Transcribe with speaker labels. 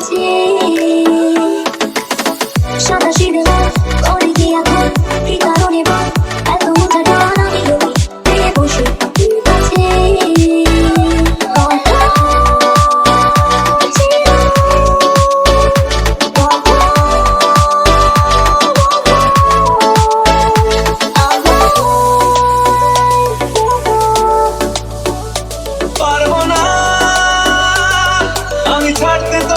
Speaker 1: しい parte